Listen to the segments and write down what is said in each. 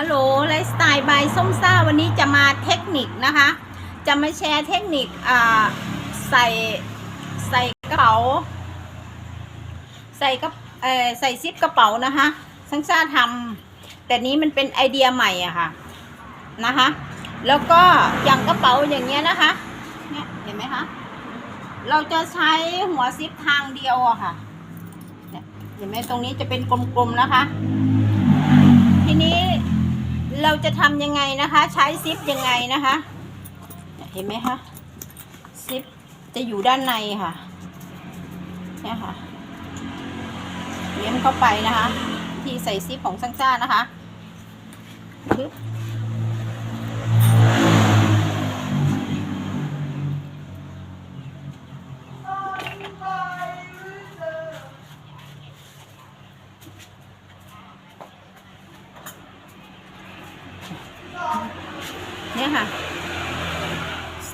ฮัลโหลไลฟ์สไตล์บายส้มซ่าวันนี้จะมาเทคนิคนะคะ จะมาแชร์เทคนิคใส่ใส่กระเป๋า ใส่กระเอ่อใส่ซิปกระเป๋านะคะซังซ่าทำแต่นี้มันเป็นไอเดียใหม่อะค่ะนะคะ แล้วก็อย่างกระเป๋าอย่างเงี้ยนะคะเนี่ยเห็นไหมคะเราจะใช้หัวซิปทางเดียวอะค่ะเนี่ยเห็นไหมตรงนี้จะเป็นกลมๆนะคะ เราจะทำยังไงนะคะ ใช้ซิปยังไงนะคะ เห็นไหมคะซิปจะอยู่ด้านในค่ะเนี่ยค่ะเลี้ยมเข้าไปนะคะ ที่ใส่ซิปของซังซ่านะคะปึ๊บ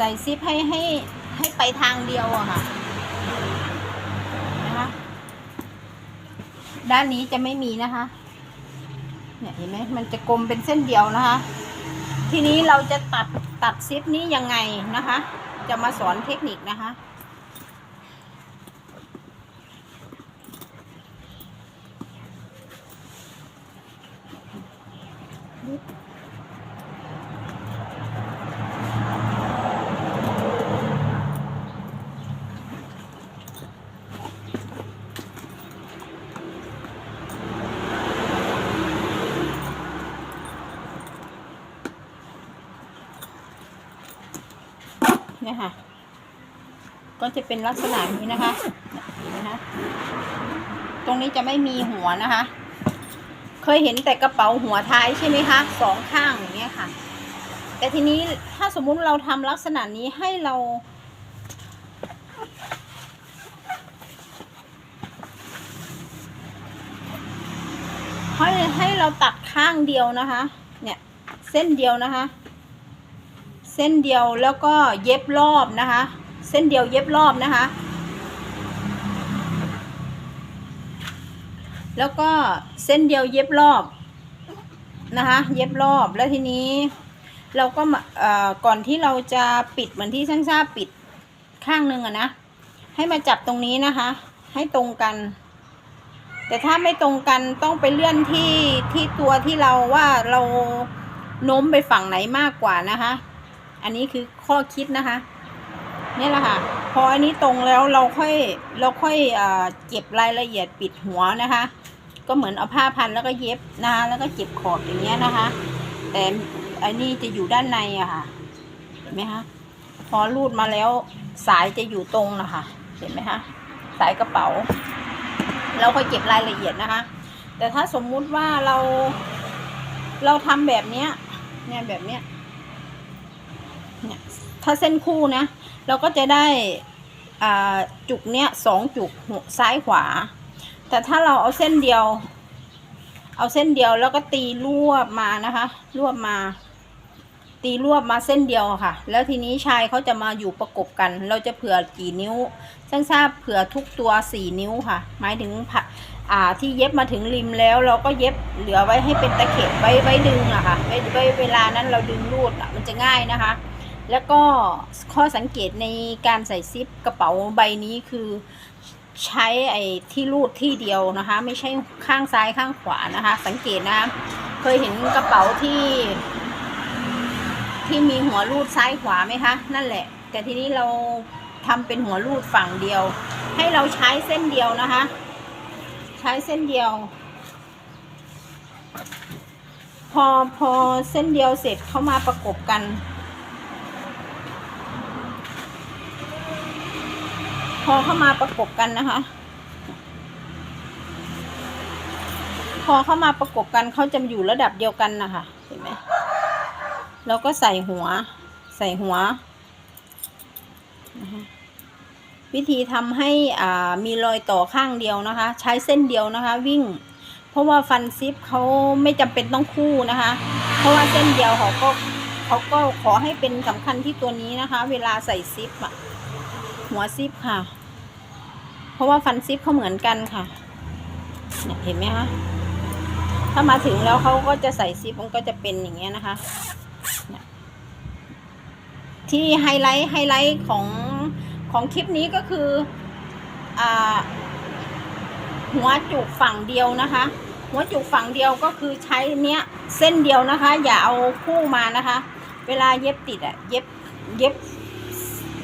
ส่ซิปให้ให้ให้ไปทางเดียวอะค่ะนะคะด้านนี้จะไม่มีนะคะเนี่ยเห็นไหมมันจะกลมเป็นเส้นเดียวนะคะ ทีนี้เราจะตัดตัดซิปนี้ยังไงนะคะ จะมาสอนเทคนิคนะคะ เนี่ยค่ะ ก็จะเป็นลักษณะนี้นะคะนไหมคะตรงนี้จะไม่มีหัวนะคะ เคยเห็นแต่กระเป๋าหัวท้ายใช่ไหมคะสองข้างอย่างเงี้ยค่ะ แต่ทีนี้ถ้าสมมุติเราทำลักษณะนี้ให้เราให้ให้เราตัดข้างเดียวนะคะ เนี่ย เส้นเดียวนะคะ เส้นเดียวแล้วก็เย็บรอบนะคะ เส้นเดียวเย็บรอบนะคะ แล้วก็เส้นเดียวเย็บรอบนะคะ เย็บรอบแล้วทีนี้ เราก็าก่อนที่เราจะปิดเหมือนที่ช่างซ่าปิดข้างหนึ่งอะนะ ให้มาจับตรงนี้นะคะ ให้ตรงกัน แต่ถ้าไม่ตรงกันต้องไปเลื่อนที่ที่ตัวที่เราว่าเราโน้มไปฝั่งไหนมากกว่านะคะ อันนี้คือข้อคิดนะคะนี่แหละค่ะ พออันนี้ตรงแล้วเราค่อยเราค่อยเก็บรายละเอียดปิดหัวนะคะ ก็เหมือนเอาผ้าพันแล้วก็เย็บนะคะแล้วก็เก็บขอบอย่างเงี้ยนะคะ แต่อันนี้จะอยู่ด้านในอะค่ะเห็นไหมคะพอรูดมาแล้วสายจะอยู่ตรงนะคะเห็นไหมคะสายกระเป๋า เราค่อยเก็บรายละเอียดนะคะ แต่ถ้าสมมุติว่าเรา เราทำแบบเนี้ยเนี่ยแบบเนี้ย เนี่ยถ้าเส้นคู่นะ เราก็จะได้จุกเนี้ยสองจุกซ้ายขวา แต่ถ้าเราเอาเส้นเดียว เอาเส้นเดียวแล้วก็ตีรวบมานะคะ รวบมา ตีรวบมาเส้นเดียวค่ะ แล้วทีนี้ชายเขาจะมาอยู่ประกบกัน เราจะเผื่อกี่นิ้วช่างทราบเผื่อทุกตัวสี่นิ้วค่ะ หมายถึงผักอ่าที่เย็บมาถึงริมแล้วเราก็เย็บเหลือไว้ให้เป็นตะเข็บไว้ไว้ดึงอะค่ะไว้ไว้เวลานั้นเราดึงรูดอะมันจะง่ายนะคะ แล้วก็ข้อสังเกตในการใส่ซิปกระเป๋าใบนี้คือใช้ไอ้ที่รูดที่เดียวนะคะ ไม่ใช่ข้างซ้ายข้างขวานะคะ สังเกตนะเคยเห็นกระเป๋าที่ ที่มีหัวรูดซ้ายขวาไหมคะ นั่นแหละ แต่ทีนี้เราทำเป็นหัวรูดฝั่งเดียว ให้เราใช้เส้นเดียวนะคะ ใช้เส้นเดียว พอพอเส้นเดียวเสร็จเข้ามาประกบกัน พอเข้ามาประกบกันนะคะ พอเข้ามาประกบกันเขาจะอยู่ระดับเดียวกันนะคะเห็นไหมเราก็ใส่หัว ใส่หัวนะคะวิธีทำให้อ่ามีรอยต่อข้างเดียวนะคะ ใช้เส้นเดียวนะคะ วิ่ง เพราะว่าฟันซิปเขาไม่จำเป็นต้องคู่นะคะ เพราะว่าเส้นเดียวเขาก็เขาก็ขอให้เป็นสำคัญที่ตัวนี้นะคะ เวลาใส่ซิปอะ หัวซิปค่ะ เพราะว่าฟันซิปเขาเหมือนกันค่ะเห็นไหมคะถ้ามาถึงแล้วเขาก็จะใส่ซิปมันก็จะเป็นอย่างเงี้ยนะคะ ที่ไฮไลท์ไฮไลท์ของของคลิปนี้ก็คืออหัวจุกฝั่งเดียวนะคะ หัวจุกฝั่งเดียวก็คือใช้เนี้ยเส้นเดียวนะคะ อย่าเอาคู่มานะคะ เวลาเย็บติดอะเย็บเย็บ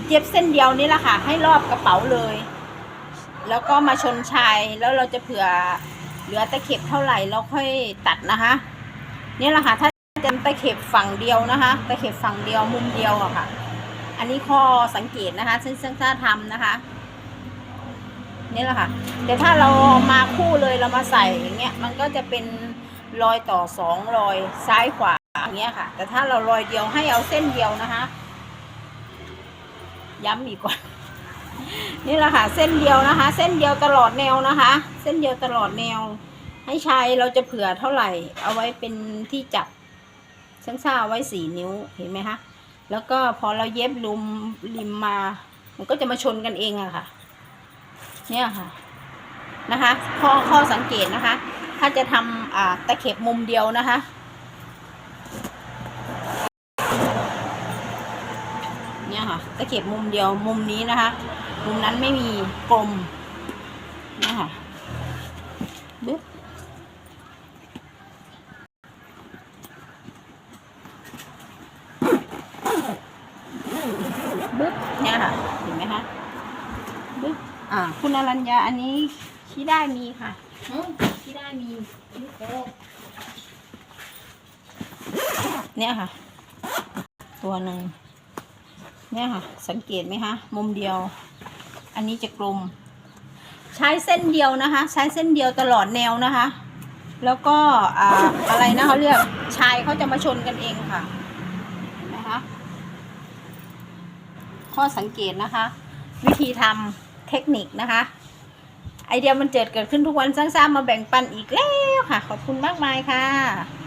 เย็บเส้นเดียวนี่แหละค่ะ ให้รอบกระเป๋าเลย แล้วก็มาชนชายแล้วเราจะเผื่อเหลือตะเข็บเท่าไหร่เราค่อยตัดนะคะนี่แหละค่ะถ้าจะตะเข็บฝั่งเดียวนะคะตะเข็บฝั่งเดียวมุมเดียวอะค่ะ อันนี้ข้อสังเกตนะคะซึ่งซึ่งถ้าทำนะคะนี่แหละค่ะแต่ถ้าเรามาคู่เลยเรามาใส่อย่างเงี้ยมันก็จะเป็นรอยต่อสองรอยซ้ายขวาอย่างเงี้ยค่ะ แต่ถ้าเรารอยเดียวให้เอาเส้นเดียวนะคะ ย้ำอีกก่อนนี่แหละค่ะ เส้นเดียวนะคะ เส้นเดียวตลอดแนวนะคะ เส้นเดียวตลอดแนว ให้ใช้เราจะเผื่อเท่าไหร่ เอาไว้เป็นที่จับช่างซ่าไว้สี่นิ้วเห็นไหมคะแล้วก็พอเราเย็บลุมริมมา มันก็จะมาชนกันเองอะค่ะ เนี่ยค่ะนะคะ ข้อข้อสังเกตนะคะ ถ้าจะทำอ่าตะเข็บมุมเดียวนะคะ เนี่ยค่ะ ตะเข็บมุมเดียวมุมนี้นะคะ มุมนั้นไม่มีกลมเนี่ยค่ะบึ๊บบึ๊บเนี่ยค่ะเห็นไหมคะบึ๊บอ่า คุณอรัญญาอันนี้ที่ได้มีค่ะที่ได้มีเนี่ยค่ะ ตัวหนึ่ง เนี่ยค่ะ สังเกตไหมคะ มุมเดียว อันนี้จะกลม ใช้เส้นเดียวนะคะ ใช้เส้นเดียวตลอดแนวนะคะ แล้วก็อ่าอะไรนะเขาเรียก ชายเขาจะมาชนกันเองค่ะเห็นะคะ ข้อสังเกตนะคะ วิธีทำเทคนิคนะคะ ไอเดียมันเจิดเกิดขึ้นทุกวันสร้างๆมาแบ่งปันอีกแล้วค่ะ ขอบคุณมากมายค่ะ